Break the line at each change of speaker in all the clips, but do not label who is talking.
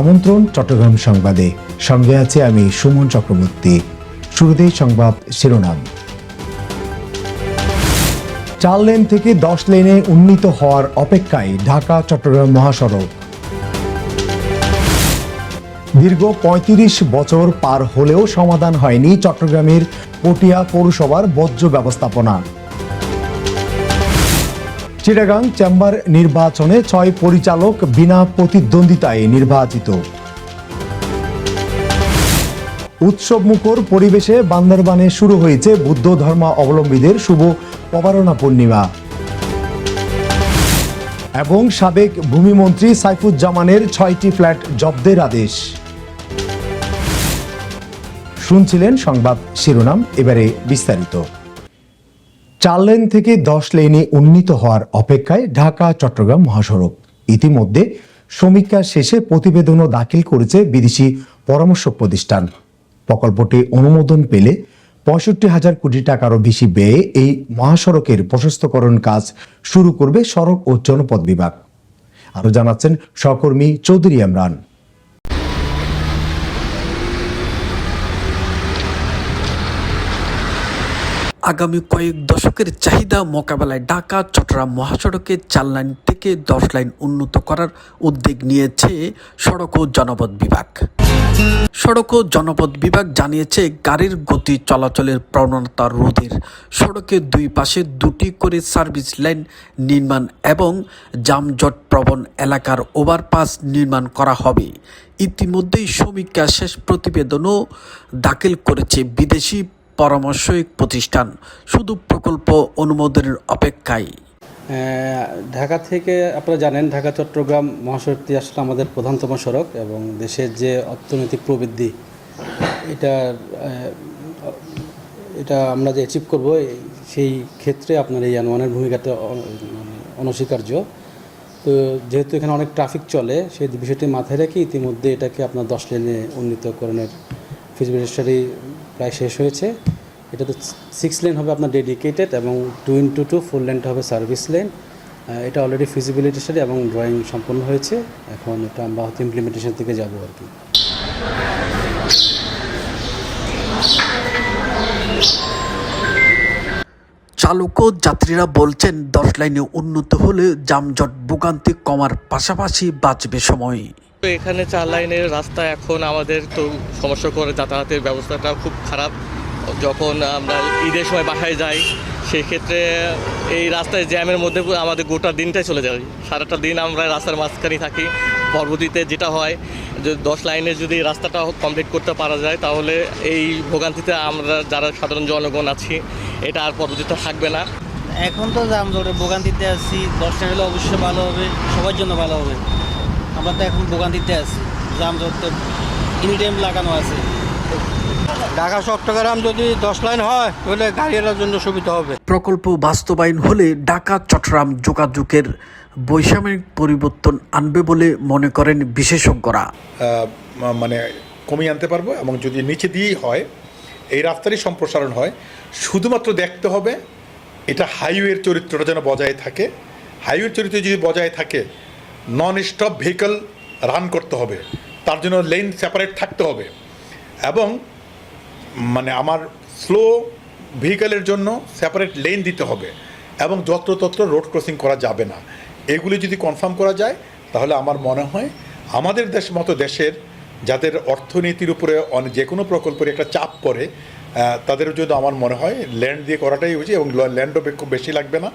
আমন্ত্রণ চট্টগ্রাম সংবাদে। সঙ্গে আছে আমি সুমন চক্রবর্তী। শুরুতেই সংবাদ শিরোনাম। চার লেন থেকে দশ লেনে উন্নীত হওয়ার অপেক্ষায় ঢাকা চট্টগ্রাম মহাসড়ক। দীর্ঘ ৩৫ বছর পার হলেও সমাধান হয়নি চট্টগ্রামের পটিয়া পৌরসভার বর্জ্য ব্যবস্থাপনা। চিটাগাং চেম্বার নির্বাচনে ছয় পরিচালক বিনা প্রতিদ্বন্দ্বিতায় নির্বাচিত। উৎসব মুখর পরিবেশে বান্দরবানে শুরু হয়েছে বুদ্ধ ধর্ম অবলম্বীদের শুভ পবারণা পূর্ণিমা। এবং সাবেক ভূমিমন্ত্রী সাইফুজ্জামানের ছয়টি ফ্ল্যাট জব্দের আদেশ। শুনছিলেন সংবাদ শিরোনাম, এবারে বিস্তারিত। চার লেন থেকে দশ লেনে উন্নীত হওয়ার অপেক্ষায় ঢাকা, চট্টগ্রাম মহাসড়ক। ইতিমধ্যে সমীক্ষা শেষে প্রতিবেদনও দাখিল করেছে বিদেশি পরামর্শ প্রতিষ্ঠান। প্রকল্পটি অনুমোদন পেলে পঁয়ষট্টি হাজার কোটি টাকারও বেশি ব্যয়ে এই মহাসড়কের প্রশস্তকরণ কাজ শুরু করবে সড়ক ও জনপথ বিভাগ। আরও জানাচ্ছেন সহকর্মী চৌধুরী ইমরান।
আগামী কয়েক দশকের চাহিদা মোকাবেলায় ঢাকা, চট্টগ্রাম মহাসড়কে চার লাইন থেকে দশ লাইন উন্নত করার উদ্যোগ নিয়েছে সড়ক ও জনপথ বিভাগ। সড়ক ও জনপথ বিভাগ জানিয়েছে গাড়ির গতি চলাচলের প্রবণতা রোধের সড়কের দুই পাশে দুটি করে সার্ভিস লাইন নির্মাণ এবং যানজট প্রবণ এলাকার ওভারপাস নির্মাণ করা হবে। ইতিমধ্যেই সমীক্ষা শেষ প্রতিবেদনও দাখিল করেছে বিদেশি পরামর্শক প্রতিষ্ঠান, শুধু প্রকল্প অনুমোদনের অপেক্ষায়।
ঢাকা থেকে আপনারা জানেন, ঢাকা, চট্টগ্রাম মহাসড়কটি আসলে আমাদের প্রধানতম সড়ক এবং দেশের যে অর্থনৈতিক প্রবৃদ্ধি, এটা এটা আমরা যে অ্যাচিভ করব সেই ক্ষেত্রে আপনার এই আনওয়ানের ভূমিকাটা মানে অনস্বীকার্য। তো যেহেতু এখানে অনেক ট্রাফিক চলে, সেই বিষয়টি মাথায় রেখে ইতিমধ্যে এটাকে আপনার দশ লেনে উন্নীতকরণের ফিজিবিলিটি স্টাডি প্রায় শেষ হয়েছে। এটা তো সিক্স লেন হবে আপনার ডেডিকেটেড এবং টু ইন্টু টু ফোর লেনটা হবে সার্ভিস লেন এটা অলরেডি ফিজিবিলিটি স্টাডি এবং ড্রয়িং সম্পন্ন হয়েছে। এখন এটা আমরা হয়তো ইমপ্লিমেন্টেশন থেকে যাব আর কি।
চালক ও যাত্রীরা বলছেন দশ লাইনে উন্নত হলে যানজট ভোগান্তি কমার পাশাপাশি বাঁচবে সময়।
তো এখানে চার লাইনের রাস্তা এখন আমাদের তো সমস্যা করে যাতায়াতের ব্যবস্থাটা খুব খারাপ। যখন আমরা ঈদের সময় বাসায় যাই সেই ক্ষেত্রে এই রাস্তায় জ্যামের মধ্যে আমাদের গোটা দিনটাই চলে যায়। সারাটা দিন আমরা রাস্তার মাঝখানেই থাকি। পরবর্তীতে যেটা হয়, যে দশ লাইনে যদি রাস্তাটা কমপ্লিট করতে পারা যায়, তাহলে এই ভোগান্তিতে আমরা যারা সাধারণ জনগণ আছি, এটা আর পরবর্তীতে থাকবে না।
এখন তো যানজটে ভোগান্তিতে আছি। দশটা হলে অবশ্যই ভালো হবে। সবার জন্য ভালো হবে। আমরা তো এখন ভোগান্তিতে আছি যানজট তো এনি টাইম লাগানো আছে।
ঢাকা চট্টগ্রাম যদি দশ লাইন হয় তাহলে গাড়িওয়ালার জন্য সুবিধা হবে।
প্রকল্প বাস্তবায়ন হলে ঢাকা চট্টগ্রাম যোগাযোগের বৈষম্যিক পরিবর্তন আনবে বলে মনে করেন বিশেষজ্ঞরা।
মানে কমিয়ে আনতে পারব এবং যদি নিচে দিয়েই হয় এই রাস্তারই সম্প্রসারণ হয় শুধুমাত্র দেখতে হবে এটা হাইওয়ের চরিত্রটা যেন বজায় থাকে। হাইওয়ের চরিত্র যদি বজায় থাকে নন স্টপ ভেহিকল রান করতে হবে। তার জন্য লেন সেপারেট থাকতে হবে। এবং মানে আমার স্লো ভেহিকলের জন্য সেপারেট লেন দিতে হবে। এবং যত্রতত্র রোড ক্রসিং করা যাবে না। এগুলি যদি কনফার্ম করা যায়, তাহলে আমার মনে হয় আমাদের দেশ মতো দেশের যাদের অর্থনীতির উপরে অনেক যে কোনো প্রকল্পের একটা চাপ পড়ে তাদের জন্য আমার মনে হয় ল্যান্ড দিয়ে করাটাই উচিত এবং ল্যান্ডও বেশি লাগবে না।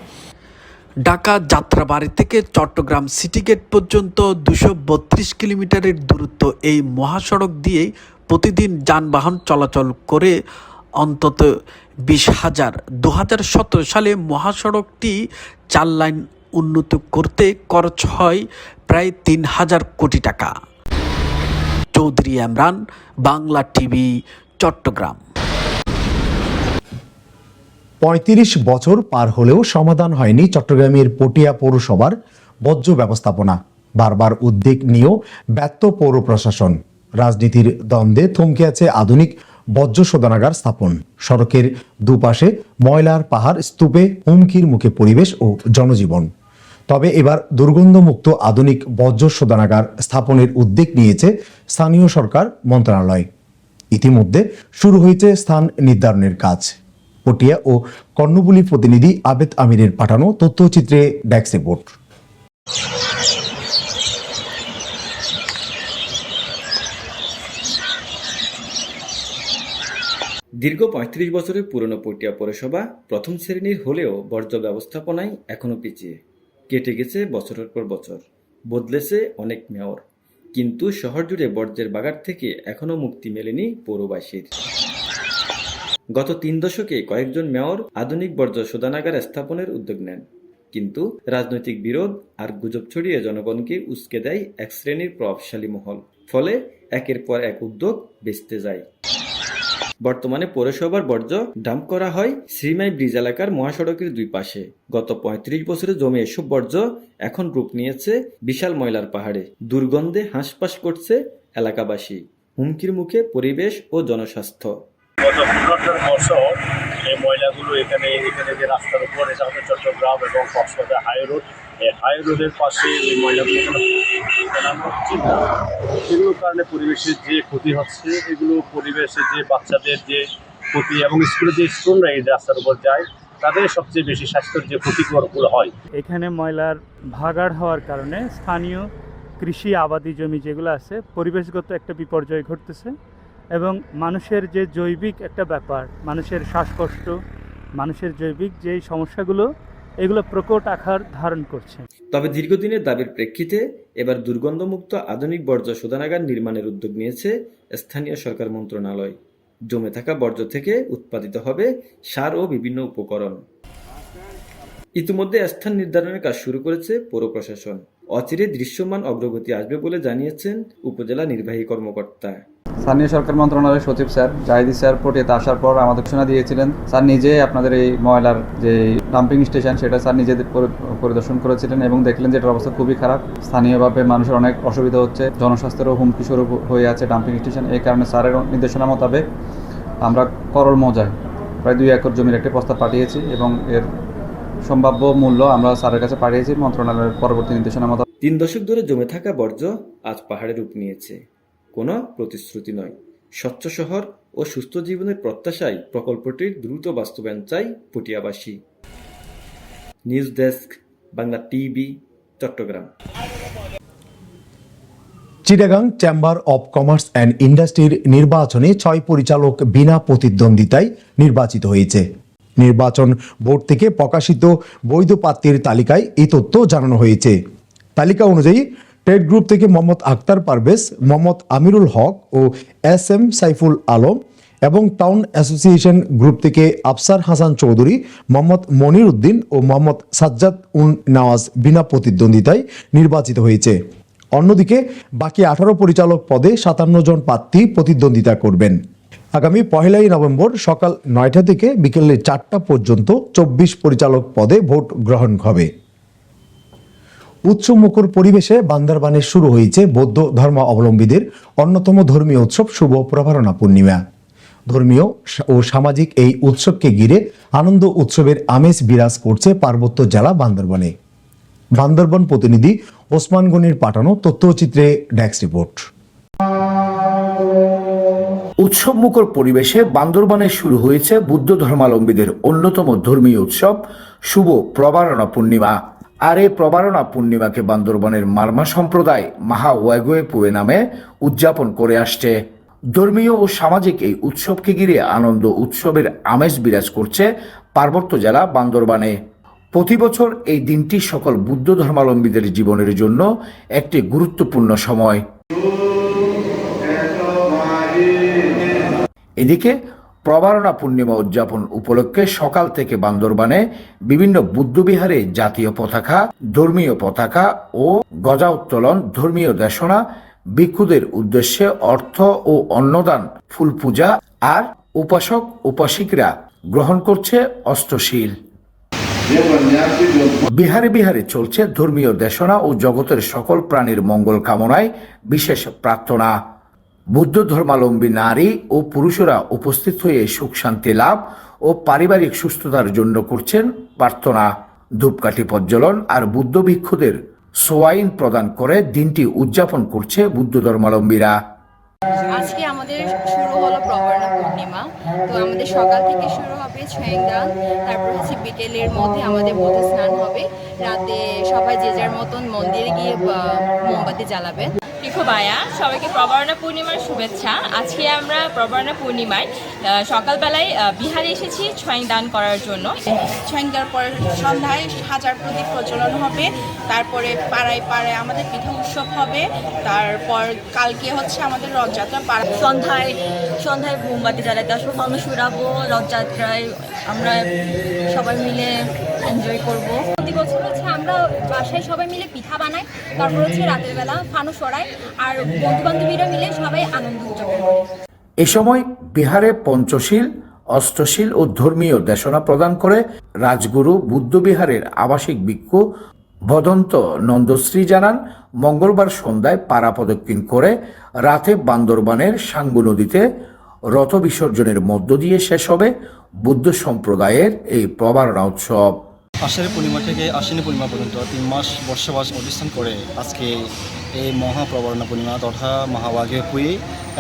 ঢাকা যাত্রাবাড়ি থেকে চট্টগ্রাম সিটি গেট পর্যন্ত দুশো বত্রিশ কিলোমিটারের দূরত্ব এই মহাসড়ক দিয়েই প্রতিদিন যানবাহন চলাচল করে অন্তত বিশ হাজার। দু সালে মহাসড়কটি চার লাইন উন্নত করতে খরচ হয় প্রায় তিন হাজার কোটি টাকা। চৌধুরী ইমরান, বাংলা টিভি, চট্টগ্রাম।
পঁয়ত্রিশ বছর পার হলেও সমাধান হয়নি চট্টগ্রামের পটিয়া পৌরসভার বর্জ্য ব্যবস্থাপনা। বারবার উদ্যোগ নিয়েও ব্যর্থ পৌর প্রশাসন। রাজনীতির দ্বন্দ্বে থমকে আছে আধুনিক বর্জ্য শোধনাগার স্থাপন। সড়কের দুপাশে ময়লার পাহাড় স্তূপে হুমকির মুখে পরিবেশ ও জনজীবন। তবে এবার দুর্গন্ধমুক্ত আধুনিক বর্জ্য শোধনাগার স্থাপনের উদ্যোগ নিয়েছে স্থানীয় সরকার মন্ত্রণালয়। ইতিমধ্যে শুরু হয়েছে স্থান নির্ধারণের কাজ। পটিয়া ও কর্ণবুলি প্রতিনিধি আবেদ আমিরের পাঠানো তথ্যচিত্রে ডেস্ক রিপোর্ট।
দীর্ঘ পঁয়ত্রিশ বছরের পুরনো পটিয়া পৌরসভা প্রথম শ্রেণির হলেও বর্জ্য ব্যবস্থাপনায় এখনও পিছিয়ে। কেটে গেছে বছরের পর বছর, বদলেছে অনেক মেয়র। কিন্তু শহর জুড়ে বর্জ্যের বাগার থেকে এখনও মুক্তি মেলেনি পৌরবাসীর। গত তিন দশকে কয়েকজন মেয়র আধুনিক বর্জ্য শোধনাগার স্থাপনের উদ্যোগ নেন। কিন্তু রাজনৈতিক বিরোধ আর গুজব ছড়িয়ে জনগণকে উস্কে দেয় এক শ্রেণির প্রভাবশালী মহল। ফলে একের পর এক উদ্যোগ বেচতে যায়। বর্তমানে পৌরসভার বর্জ্য ডাম্প করা হয় শ্রীমাই ব্রিজ এলাকার মহাসড়কের দুই পাশে। গত পঁয়ত্রিশ বছরে জমে এসব বর্জ্য এখন রূপ নিয়েছে বিশাল ময়লার পাহাড়ে। দুর্গন্ধে হাঁসপাস করছে এলাকাবাসী। হুমকির মুখে পরিবেশ ও জনস্বাস্থ্য।
গত পনেরোটার বছর এই ময়লাগুলো এখানে এখানে যে রাস্তার উপর হচ্ছে চট্টগ্রাম এবং কক্সবাজার হাই রোড। এই হাই রোডের পাশে এই ময়লাগুলো সেগুলোর কারণে পরিবেশের যে ক্ষতি হচ্ছে, এগুলো পরিবেশের যে বাচ্চাদের যে ক্ষতি এবং স্কুলে যে স্টুডেন্টরা এই রাস্তার উপর যায়, তাদের সবচেয়ে বেশি স্বাস্থ্যের যে ক্ষতিকরগুলো হয়।
এখানে ময়লার ভাগাড় হওয়ার কারণে স্থানীয় কৃষি আবাদি জমি যেগুলো আছে, পরিবেশগত একটা বিপর্যয় ঘটতেছে। এবং মানুষের যে জৈবিক একটা ব্যাপার, মানুষের শ্বাসকষ্ট, মানুষের জৈবিক যেই সমস্যাগুলো, এগুলো প্রকট আকার ধারণ করছে।
তবে দীর্ঘদিনের দাবির প্রেক্ষিতে এবার দুর্গন্ধমুক্ত আধুনিক বর্জ্য শোধনাগার নির্মাণের উদ্যোগ নিয়েছে স্থানীয় সরকার মন্ত্রণালয়। জমে থাকা বর্জ্য থেকে উৎপাদিত হবে সার ও বিভিন্ন উপকরণ। ইতিমধ্যে স্থান নির্ধারণের কাজ শুরু করেছে পৌর প্রশাসন। অচিরে দৃশ্যমান অগ্রগতি আসবে বলে জানিয়েছেন উপজেলা নির্বাহী কর্মকর্তা।
স্থানীয় সরকার মন্ত্রণালয়ের সচিব স্যার জাহিদি স্যার এয়ারপোর্টে আসার পর আমাদের ঘোষণা দিয়েছিলেন। স্যার নিজে আপনাদের এই ময়লার যে ডাম্পিং স্টেশন সেটা স্যার নিজে পরি- পরিদর্শন করেছিলেন এবং দেখলেন যে এটার অবস্থা খুবই খারাপ। স্থানীয়ভাবে মানুষের অনেক অসুবিধা হচ্ছে, জনস্বাস্থ্যেরও হুমকি স্বরূপ হয়ে আছে ডাম্পিং স্টেশন এই কারণে স্যারের নির্দেশনা মোতাবেক আমরা করল মজায়। প্রায় দুই একর জমির একটি প্রস্তাব পাঠিয়েছি এবং এর সম্ভাব্য মূল্য আমরা স্যারের কাছে পাঠিয়েছি। মন্ত্রণালয়ের পরবর্তী নির্দেশনা মোতাবেক।
তিন দশক ধরে জমে থাকা বর্জ্য আজ পাহাড়ে রূপ নিয়েছে। কোনো প্রতিশ্রুতি নয়। স্বচ্ছ শহর ও সুস্থ জীবনের প্রত্যাশায় প্রকল্পটির দ্রুত বাস্তবায়ন চাই পটিয়াবাসী। News desk, Bangla TV, Chattogram.
Chittagong chamber of commerce and ইন্ডাস্ট্রির নির্বাচনে ছয় পরিচালক বিনা প্রতিদ্বন্দ্বিতায় নির্বাচিত হয়েছে। নির্বাচন বোর্ড থেকে প্রকাশিত বৈধ প্রার্থীর তালিকায় এই তথ্য জানানো হয়েছে। তালিকা অনুযায়ী ট্রেড গ্রুপ থেকে মোহাম্মদ আক্তার পারভেজ, মোহাম্মদ আমিরুল হক ও এস এম সাইফুল আলম এবং টাউন অ্যাসোসিয়েশন গ্রুপ থেকে আফসার হাসান চৌধুরী, মোহাম্মদ মনির উদ্দিন ও মোহাম্মদ সাজ্জাদ উন নওয়াজ বিনা প্রতিদ্বন্দ্বিতায় নির্বাচিত হয়েছে। অন্যদিকে বাকি আঠারো পরিচালক পদে সাতান্ন জন প্রার্থী প্রতিদ্বন্দ্বিতা করবেন। আগামী পহেলাই নভেম্বর সকাল নয়টা থেকে বিকেলে চারটা পর্যন্ত চব্বিশ পরিচালক পদে ভোট গ্রহণ হবে। উৎসবমুখর পরিবেশে বান্দারবানে শুরু হয়েছে বৌদ্ধ ধর্ম অবলম্বীদের অন্যতম ধর্মীয় উৎসব শুভ প্রভারণা পূর্ণিমা। ধর্মীয় ও সামাজিক এই উৎসবকে ঘিরে আনন্দ উৎসবের আমেজ বিরাজ করছে পার্বত্য জেলা বান্দরবনে। বান্দরবন প্রতিনিধি ওসমান গনির পাঠানো তথ্যচিত্রে ডেস্ক রিপোর্ট।
উৎসবমুখর পরিবেশে বান্দরবানে শুরু হয়েছে বুদ্ধ ধর্মাবলম্বীদের অন্যতম ধর্মীয় উৎসব শুভ প্রবারণা পূর্ণিমা। আর এই প্রবারণা পূর্ণিমাকে বান্দরবানের মার্মা সম্প্রদায় মাহা ওয়াগোয়ে পুয়ে নামে উদযাপন করে আসছে। ধর্মীয় ও সামাজিক এই উৎসবকে ঘিরে আনন্দ উৎসবের আমেজ বিরাজ করছে পার্বত্য জেলা বান্দরবানে। প্রতি বছর এই দিনটি সকল বুদ্ধ ধর্মাবলম্বীদের জীবনের জন্য একটি গুরুত্বপূর্ণ সময়। এদিকে প্রবারণা পূর্ণিমা উদযাপন উপলক্ষে সকাল থেকে বান্দরবানে বিভিন্ন বুদ্ধবিহারে জাতীয় পতাকা, ধর্মীয় পতাকা ও গজা উত্তোলন, ধর্মীয় দেশনা, ভিক্ষুদের উদ্দেশ্যে অর্থ ও অন্নদান ফুল পূজা আর উপাসক, উপাসিকরা গ্রহণ করছে অষ্টশীল বিহারে বিহারে চলছে ধর্মীয় দেশনা ও জগতের সকল প্রাণীর মঙ্গল কামনায় বিশেষ প্রার্থনা। বুদ্ধ ধর্মাবলম্বী নারী ও পুরুষরা উপস্থিত হয়ে সুখ শান্তি লাভ ও পারিবারিক সুস্থতার জন্য করছেন প্রার্থনা। ধূপকাঠি প্রজ্বলন আর বুদ্ধ ভিক্ষুদের সোয়াইন প্রদান করে দিনটি উদযাপন করছে বুদ্ধ ধর্মাবলম্বীরা।
আজকে আমাদের শুরু হলো প্রবর্ণা পূর্ণিমা। তো আমাদের সকাল থেকে শুরু হবে ছয়েংদান তারপর হচ্ছে বিকেলের মধ্যে আমাদের বুদ্ধ স্নান হবে। রাতে সবাই যে যার মতন মন্দিরে গিয়ে মোমবাতি জ্বালাবেন।
বায়া সবাইকে প্রবর্ণা পূর্ণিমার শুভেচ্ছা। আজকে আমরা প্রবর্ণা পূর্ণিমায় সকালবেলায় বিহারে এসেছি ছয়ং দান করার জন্য।
ছয়েং দেওয়ার পর সন্ধ্যায় হাজার প্রদীপ প্রজ্বলন হবে। তারপরে পাড়ায় পাড়ায় আমাদের পিঠা উৎসব হবে। তারপর কালকে হচ্ছে আমাদের রথযাত্রা। পাড়া
সন্ধ্যায় সন্ধ্যায় মোমবাতি জ্বালাতে আসব উড়াবো রথযাত্রায় আমরা সবাই মিলে এনজয় করব।
বছর হচ্ছে আমরা বাসায় সবাই মিলে পিঠা বানাই, তারপর হচ্ছে রাতের বেলা ফানুস ওড়াই আর বন্ধু বান্ধবীরা মিলে সবাই আনন্দ উদযাপন
এ সময় বিহারে পঞ্চশীল, অষ্টশীল ও ধর্মীয় দেশনা প্রদান করে রাজগুরু বুদ্ধবিহারের আবাসিক ভিক্ষু ভদন্ত নন্দশ্রী জানান, মঙ্গলবার সন্ধ্যায় পাড়া প্রদক্ষিণ করে রাতে বান্দরবানের সাঙ্গু নদীতে রথ বিসর্জনের মধ্য দিয়ে শেষ হবে বুদ্ধ সম্প্রদায়ের এই প্রবারণা উৎসব।
আষাঢ়ী পূর্ণিমা থেকে আশ্বিনী পূর্ণিমা পর্যন্ত তিন মাস বর্ষবাস অধিষ্ঠান করে আজকে এই মহাপ্রবর্ণা পূর্ণিমা তথা মহাবাগীয় পুয়ে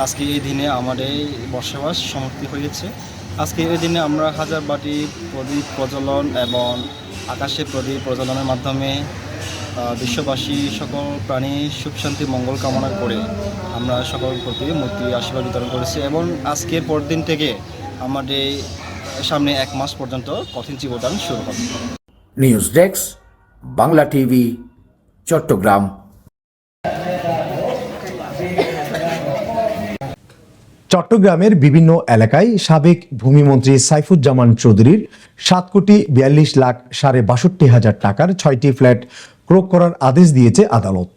আজকে এই দিনে আমাদের বর্ষবাস সমাপ্তি হয়েছে আজকে এই দিনে আমরা হাজার বাটি প্রদীপ প্রজ্বলন এবং আকাশে প্রদীপ প্রজ্বলনের মাধ্যমে বিশ্ববাসী সকল প্রাণী সুখ, শান্তি, মঙ্গল কামনা করে আমরা সকল প্রতি মূর্তি আশীর্বাদ বিতরণ করেছি এবং আজকের পরদিন থেকে আমাদের সামনে এক মাস পর্যন্ত কঠিন জীবদান শুরু হবে।
News desk, Bangla TV, Chattogram.
চট্টগ্রামের বিভিন্ন এলাকায় সাবেক ভূমিমন্ত্রী সাইফুজ্জামান চৌধুরীর সাত কোটি বিয়াল্লিশ লাখ সাড়ে বাষট্টি হাজার টাকার ছয়টি ফ্ল্যাট ক্রোক করার আদেশ দিয়েছে আদালত।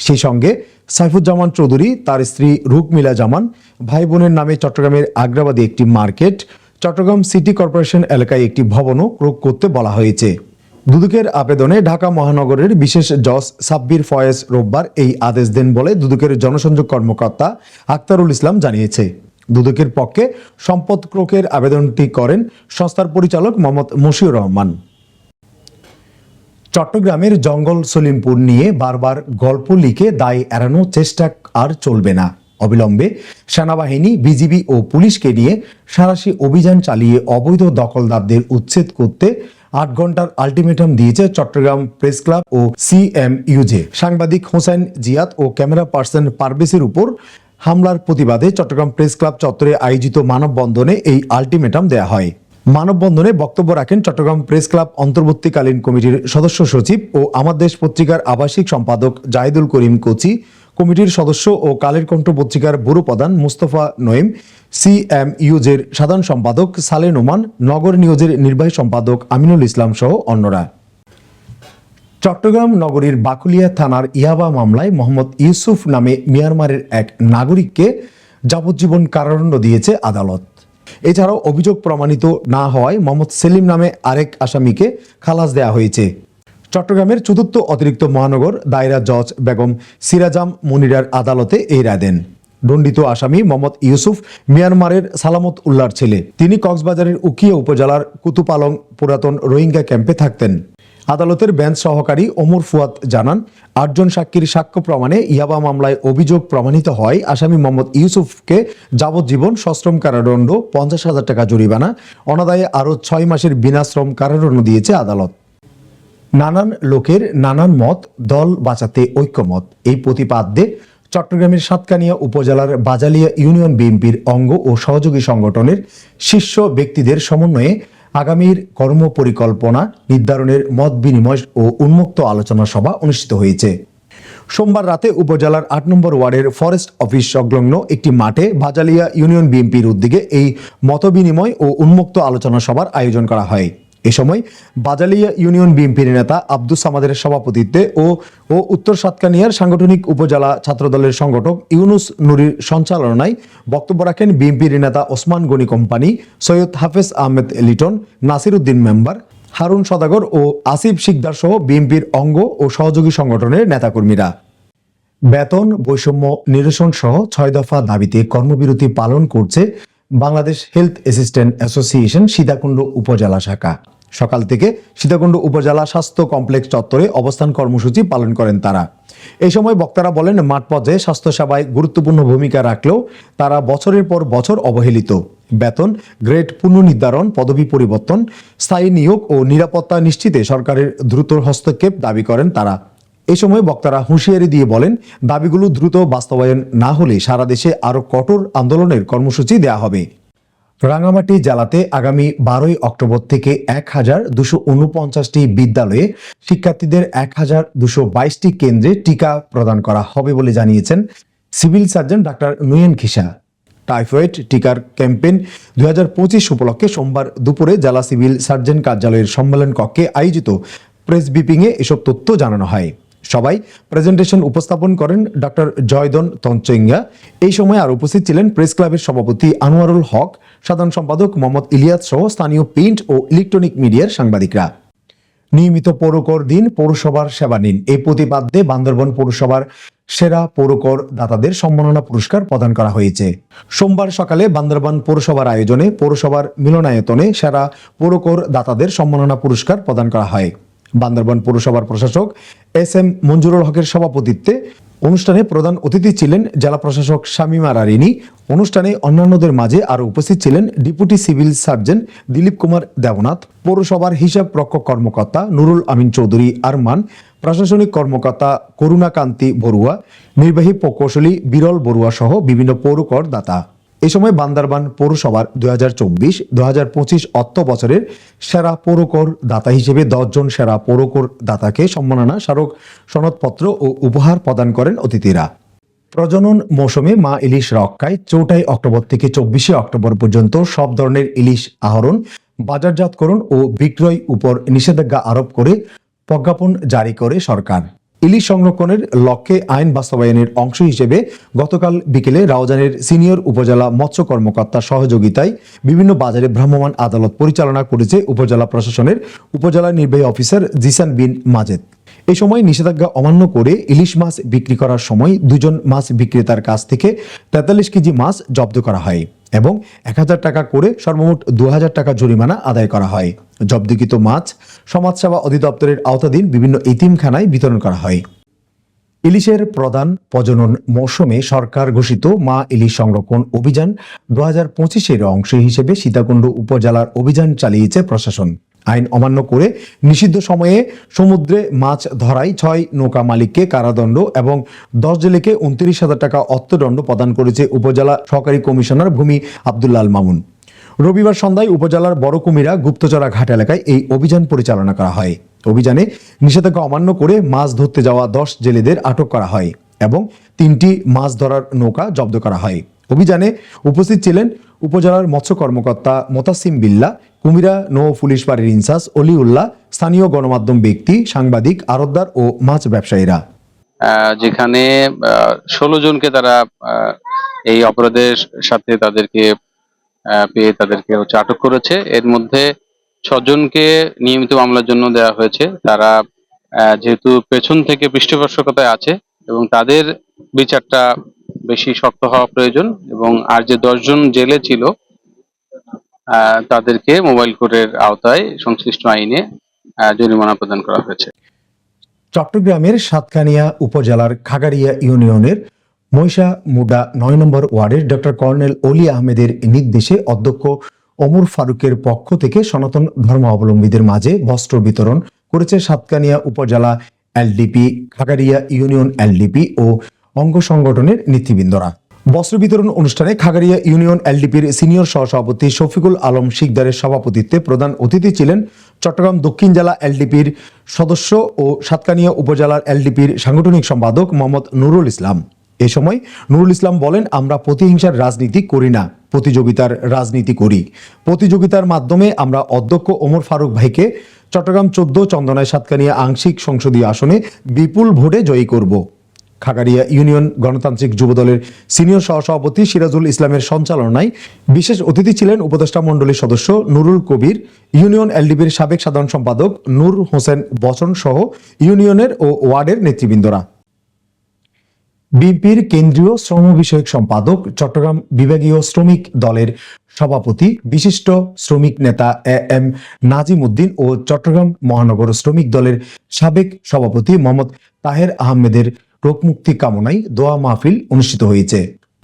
সেই সঙ্গে সাইফুজ্জামান চৌধুরী, তার স্ত্রী রুকমিলা জামান ভাই বোনের নামে চট্টগ্রামের আগ্রাবাদে একটি মার্কেট, চট্টগ্রাম সিটি কর্পোরেশন এলাকায় একটি ভবনও ক্রোক করতে বলা হয়েছে। দুদকের আবেদনে ঢাকা মহানগরের বিশেষ জজ সাব্বির ফয়েজ রোববার এই আদেশ দেন বলে দুদকের জনসংযোগ কর্মকর্তা আক্তারুল ইসলাম জানিয়েছে। দুদকের পক্ষে সম্পদ ক্রোকের আবেদনটি করেন সংস্থার পরিচালক মোহাম্মদ মশিউর রহমান। চট্টগ্রামের জঙ্গল সলিমপুর নিয়ে বারবার গল্প লিখে দায় এড়ানোর চেষ্টা আর চলবে না। অবিলম্বে সেনাবাহিনী, বিজিবি ও পুলিশকে নিয়ে সারাশি অভিযান চালিয়ে অবৈধ দখলদারদের উচ্ছেদ করতে আট ঘণ্টার আলটিমেটাম দিয়েছে চট্টগ্রাম প্রেস ক্লাব ও সিএমইউজে সাংবাদিক হোসেন জিয়াদ ও ক্যামেরা পার্সন পারভেসের উপর হামলার প্রতিবাদে চট্টগ্রাম প্রেস ক্লাব চত্বরে আয়োজিত মানববন্ধনে এই আলটিমেটাম দেয়া হয়। মানববন্ধনে বক্তব্য রাখেন চট্টগ্রাম প্রেস ক্লাব অন্তর্বর্তীকালীন কমিটির সদস্য সচিব ও আমার দেশ পত্রিকার আবাসিক সম্পাদক জাহিদুল করিম কোচি কমিটির সদস্য ও কালের কণ্ঠ পত্রিকার ব্যুরো প্রধান মুস্তফা নইম সি এম ইউজের সাধারণ সম্পাদক সালে নোমান, নগর নিউজের নির্বাহী সম্পাদক আমিনুল ইসলাম সহ অন্যরা। চট্টগ্রাম নগরীর বাকুলিয়া থানার ইয়াবা মামলায় মোহাম্মদ ইউসুফ নামে মিয়ানমারের এক নাগরিককে যাবজ্জীবন কারাদণ্ড দিয়েছে আদালত। এছাড়াও অভিযোগ প্রমাণিত না হওয়ায় মোহাম্মদ সেলিম নামে আরেক আসামিকে খালাস দেয়া হয়েছে। চট্টগ্রামের চতুর্থ অতিরিক্ত মহানগর দায়রা জজ বেগম সিরাজাম মনিরার আদালতে এই রায় দেন। দণ্ডিত আসামি মোহাম্মদ ইউসুফ মিয়ানমারের সালামত উল্লার ছেলে। তিনি কক্সবাজারের উকিয়া উপজেলার কুতুপালং পুরাতন রোহিঙ্গা ক্যাম্পে থাকতেন। আদালতের বেঞ্চ সহকারী ওমর ফুয়াদ জানান, আটজন সাক্ষীর সাক্ষ্য প্রমাণে ইয়াবা মামলায় অভিযোগ প্রমাণিত হয়। আসামি মোহাম্মদ ইউসুফকে যাবজ্জীবন সশ্রম কারাদণ্ড পঞ্চাশ হাজার টাকা জরিমানা, অনাদায়ে আরও ছয় মাসের বিনাশ্রম কারাদণ্ড দিয়েছে আদালত। নানান লোকের নানান মত, দল বাঁচাতে ঐক্যমত। এই প্রতিপাদ্যে চট্টগ্রামের সাতকানিয়া উপজেলার বাজালিয়া ইউনিয়ন বিএনপির অঙ্গ ও সহযোগী সংগঠনের শীর্ষ ব্যক্তিদের সমন্বয়ে আগামীর কর্মপরিকল্পনা, নির্ধারণের মত বিনিময় ও উন্মুক্ত আলোচনা সভা অনুষ্ঠিত হয়েছে। সোমবার রাতে উপজেলার আট নম্বর ওয়ার্ডের ফরেস্ট অফিস সংলগ্ন একটি মাঠে বাজালিয়া ইউনিয়ন বিএনপির উদ্যোগে এই মতবিনিময় ও উন্মুক্ত আলোচনা সভার আয়োজন করা হয়। এ সময় বাজালিয়া ইউনিয়ন বিএনপির নেতা আব্দুস সামাদের সভাপতিত্বে ও ও উত্তর সাতকানিয়ার সাংগঠনিক উপজেলা ছাত্রদলের সংগঠক ইউনুস নুরির সঞ্চালনায় বক্তব্য রাখেন বিএনপির নেতা ওসমান গনি কোম্পানি, সৈয়দ হাফেজ আহমেদ লিটন নাসির উদ্দিন মেম্বার, হারুন সদাগর ও আসিফ শিকদার সহ বিএনপির অঙ্গ ও সহযোগী সংগঠনের নেতাকর্মীরা। বেতন, বৈষম্য নিরসন সহ ছয় দফা দাবিতে কর্মবিরতি পালন করছে Bangladesh health assistant association Sitakunda উপজেলা শাখা। সকাল থেকে সীতাকুণ্ড উপজেলা স্বাস্থ্য কমপ্লেক্স চত্বরে অবস্থান কর্মসূচি পালন করেন তারা। এই সময় বক্তারা বলেন, মাঠ পর্যায়ে স্বাস্থ্যসেবায় গুরুত্বপূর্ণ ভূমিকা রাখলেও তারা বছরের পর বছর অবহেলিত। বেতন, গ্রেড পুনর্নির্ধারণ পদবি পরিবর্তন, স্থায়ী নিয়োগ ও নিরাপত্তা নিশ্চিতে সরকারের দ্রুত হস্তক্ষেপ দাবি করেন তারা। এ সময় বক্তারা হুঁশিয়ারি দিয়ে বলেন, দাবিগুলো দ্রুত বাস্তবায়ন না হলে সারা দেশে আরও কঠোর আন্দোলনের কর্মসূচি দেয়া হবে। রাঙামাটি জেলাতে আগামী বারোই অক্টোবর থেকে এক হাজার দুশো বিদ্যালয়ে শিক্ষার্থীদের এক হাজার দুশো বাইশটি কেন্দ্রে টিকা প্রদান করা হবে বলে জানিয়েছেন civil surgeon doctor Nuyen Khisa typhoid টিকার ক্যাম্পেইন দু হাজার পঁচিশ উপলক্ষে সোমবার দুপুরে জেলা সিভিল সার্জন কার্যালয়ের সম্মেলন কক্ষে আয়োজিত প্রেস ব্রিফিংয়ে এসব তথ্য জানানো হয়। সবাই প্রেজেন্টেশন উপস্থাপন করেন ডক্টর জয়দন তঞ্চইঙ্গা। এই সময় আর উপস্থিত ছিলেন প্রেস ক্লাবের সভাপতি আনোয়ারুল হক, সাধারণ সম্পাদক মোহাম্মদ ইলিয়াস সহ স্থানীয় প্রিন্ট ও ইলেকট্রনিক মিডিয়ার সাংবাদিকরা। নিয়মিত পৌরকর দিন পৌরসভার সেবা নিন। এই প্রতিপাদ্যে বান্দরবন পৌরসভার সেরা পৌরকর দাতাদের সম্মাননা পুরস্কার প্রদান করা হয়েছে। সোমবার সকালে বান্দরবান পৌরসভার আয়োজনে পৌরসভার মিলনায়তনে সেরা পৌরকর দাতাদের সম্মাননা পুরস্কার প্রদান করা হয়। বান্দরবান পৌরসভার প্রশাসক এস এম মঞ্জুরুল হকের সভাপতিত্বে অনুষ্ঠানে প্রধান অতিথি ছিলেন জেলা প্রশাসক শামীমা রারিনী। অনুষ্ঠানে অন্যান্যদের মাঝে আরও উপস্থিত ছিলেন deputy civil surgeon Dilip Kumar Debnath, পৌরসভার হিসাব রক্ষক কর্মকর্তা নুরুল আমিন চৌধুরী আরমান, প্রশাসনিক কর্মকর্তা করুণাকান্তি বড়ুয়া, নির্বাহী প্রকৌশলী বিরল বড়ুয়া সহ বিভিন্ন পৌরকর দাতা এ সময় বান্দারবান পৌরসভার দুই হাজার চব্বিশ দু পঁচিশ অর্থ বছরের সেরা পৌরকর দাতা হিসেবে দশজন সেরা পৌরকর দাতাকে সম্মাননা, স্মারক, সনদপত্র ও উপহার প্রদান করেন অতিথিরা। প্রজনন মৌসুমে মা ইলিশ রক্ষায় চৌঠাই অক্টোবর থেকে চব্বিশে অক্টোবর পর্যন্ত সব ধরনের ইলিশ আহরণ, বাজারজাতকরণ ও বিক্রয় উপর নিষেধাজ্ঞা আরোপ করে প্রজ্ঞাপন জারি করে সরকার। ইলিশ সংরক্ষণের লক্ষ্যে আইন বাস্তবায়নের অংশ হিসেবে গতকাল বিকেলে রাউজানের সিনিয়র উপজেলা মৎস্য কর্মকর্তার সহযোগিতায় বিভিন্ন বাজারে ভ্রাম্যমাণ আদালত পরিচালনা করেছে উপজেলা প্রশাসনের উপজেলা নির্বাহী অফিসার জিসান বিন মাজেদ। এ সময় নিষেধাজ্ঞা অমান্য করে ইলিশ মাছ বিক্রি করার সময় দুজন মাছ বিক্রেতার কাছ থেকে তেতাল্লিশ কেজি মাছ জব্দ করা হয়। এবং এক হাজার টাকা করে সর্বমোট দু হাজার টাকা জরিমানা আদায় করা হয়। জব্দকৃত মাছ, সমাজসেবা অধিদপ্তরের আওতাধীন বিভিন্ন ইতিমখানায় বিতরণ করা হয়। ইলিশের প্রধান প্রজনন মৌসুমে সরকার ঘোষিত মা ইলিশ সংরক্ষণ অভিযান দু হাজার পঁচিশের অংশ হিসেবে সীতাকুণ্ড উপজেলার অভিযান চালিয়েছে প্রশাসন। আইন অমান্য করে নিষিদ্ধ সময়ে সমুদ্রে মাছ ধরায় ছয় নৌকা মালিককে কারাদণ্ড এবং দশ জেলেকে উনত্রিশ হাজার টাকা অর্থদণ্ড প্রদান করেছে উপজেলা সহকারী কমিশনার ভূমি আবদুল্লাল মামুন। রবিবার সন্ধ্যায় উপজেলার বড় কুমিরা গুপ্তচরা ঘাট এলাকায় এই অভিযান পরিচালনা করা হয়। অভিযানে নিষেধাজ্ঞা অমান্য করে মাছ ধরতে যাওয়া দশ জেলেদের আটক করা হয় এবং তিনটি মাছ ধরার নৌকা জব্দ করা হয়। অভিযানে উপস্থিত ছিলেন উপজেলার মৎস্য কর্মকর্তা মোতাসিম বিল্লা, কুমিরা নৌ পুলিশ বাড়ির ইনচার্জ অলিউল্লাহ, স্থানীয় গণমাধ্যম ব্যক্তি, সাংবাদিক, আরতদার ও মাছ ব্যবসায়ীরা।
যেখানে ষোলো জনকে তারা এই অপরাধের সাথে তাদেরকে পেয়ে তাদেরকে হচ্ছে আটক করেছে। এর মধ্যে ছজনকে নিয়মিত মামলার জন্য দেওয়া হয়েছে। তারা যেহেতু পেছন থেকে পৃষ্ঠপোষকতায় আছে এবং তাদের বিচারটা বেশি শক্ত হওয়া প্রয়োজন এবং আর যে দশজন জেলে ছিল তাদেরকে মোবাইল কোর্টের আওতায় সংশ্লিষ্ট আইনে জরিমানা প্রদান করা হয়েছে।
চট্টগ্রামের সাতকানিয়া উপজেলার খাগাড়িয়া ইউনিয়নের মৈশা মুডা নয় নম্বর ওয়ার্ডের ডক্টর কর্নেল অলি আহমেদের নির্দেশে অধ্যক্ষ ওমর ফারুকের পক্ষ থেকে সনাতন ধর্মাবলম্বীদের মাঝে বস্ত্র বিতরণ করেছে সাতকানিয়া উপজেলা এলডিপি খাগাড়িয়া ইউনিয়ন এলডিপি ও অঙ্গ সংগঠনের নেতৃবৃন্দরা। বস্ত্র বিতরণ অনুষ্ঠানে খাগাড়িয়া ইউনিয়ন এলডিপির সিনিয়র সহসভাপতি শফিকুল আলম শিকদারের সভাপতিত্বে প্রধান অতিথি ছিলেন চট্টগ্রাম দক্ষিণ জেলা এলডিপির সদস্য ও সাতকানিয়া উপজেলার এলডিপির সাংগঠনিক সম্পাদক মোহাম্মদ নুরুল ইসলাম। এ সময় নুরুল ইসলাম বলেন, আমরা প্রতিহিংসার রাজনীতি করি না, প্রতিযোগিতার রাজনীতি করি। প্রতিযোগিতার মাধ্যমে আমরা অধ্যক্ষ ওমর ফারুক ভাইকে চট্টগ্রাম চোদ্দ চন্দনায় সাতকানিয়া আংশিক সংসদীয় আসনে বিপুল ভোটে জয়ী করব। খাগাড়িয়া ইউনিয়ন গণতান্ত্রিক যুবদলের সিনিয়র সহসভাপতি সিরাজুল ইসলামের সঞ্চালনায় বিশেষ অতিথি ছিলেন উপদেষ্টা মণ্ডলীর সদস্য নুরুল কবির, ইউনিয়ন এলডিবির সাবেক সাধারণ সম্পাদক নূর হোসেন বচন সহ ইউনিয়নের ও ওয়ার্ডের নেতৃবৃন্দরা। বিএনপির কেন্দ্রীয় শ্রম বিষয়ক সম্পাদক চট্টগ্রাম বিভাগীয় শ্রমিক দলের সভাপতি বিশিষ্ট শ্রমিক নেতা এ এম নাজিম উদ্দিন ও চট্টগ্রাম মহানগর শ্রমিক দলের সাবেক সভাপতি মোহাম্মদ তাহের আহমেদের রোগমুক্তি কামনায় দোয়া মাহফিল অনুষ্ঠিত হয়েছে।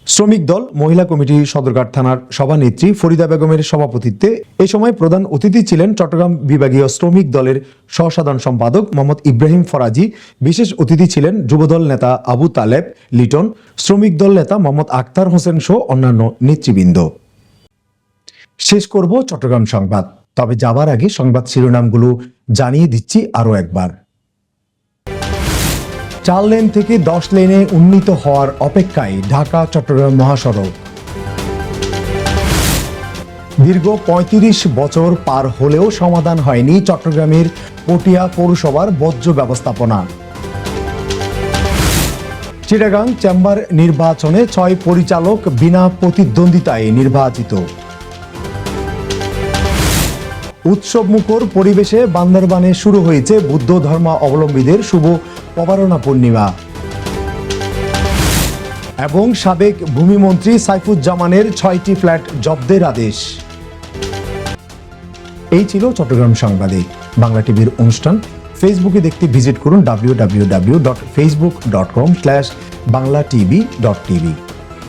শ্রমিক দল, মহিলা কমিটি, সদরঘাট থানার সভানেত্রী ফরিদা বেগমের সভাপতিত্বে এ সময় প্রধান অতিথি ছিলেন চট্টগ্রাম বিভাগীয় শ্রমিক দলের সহসাধারণ সম্পাদক মোহাম্মদ ইব্রাহিম ফরাজি। বিশেষ অতিথি ছিলেন যুবদল নেতা আবু তালেব লিটন, শ্রমিক দল নেতা মোহাম্মদ আক্তার হোসেন সহ অন্যান্য নেতৃবৃন্দ। শেষ করব চট্টগ্রাম সংবাদ। তবে যাবার আগে সংবাদ শিরোনামগুলো জানিয়ে দিচ্ছি আরও একবার। চার লেন থেকে দশ লেনে উন্নীত হওয়ার অপেক্ষায় ঢাকা, চট্টগ্রাম মহাসড়ক। দীর্ঘ ৩৫ বছর পার হলেও সমাধান হয়নি চট্টগ্রামের পটিয়া পৌরসভার বর্জ্য ব্যবস্থাপনা। চিটাগাং চেম্বার নির্বাচনে ছয় পরিচালক বিনা প্রতিদ্বন্দ্বিতায় নির্বাচিত। উৎসব মুখর পরিবেশে বান্দরবানে শুরু হয়েছে বুদ্ধ ধর্ম অবলম্বীদের শুভ প্রবারণা পূর্ণিমা। এবং সাবেক ভূমিমন্ত্রী সাইফুজ্জামানের ছয়টি ফ্ল্যাট জব্দের আদেশ। এই ছিল চট্টগ্রাম সংবাদে বাংলা টিভির অনুষ্ঠান। ফেসবুকে দেখতে ভিজিট করুন W W W dot Facebook dot com slash Bangla TV dot TV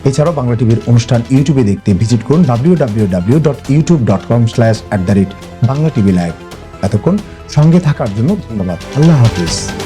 এছাড়াও বাংলা টিভির অনুষ্ঠান ইউটিউবে দেখতে ভিজিট করুন W W W dot YouTube dot com slash at the rate Bangla TV এতক্ষণ সঙ্গে থাকার জন্য ধন্যবাদ। আল্লাহ হাফিজ।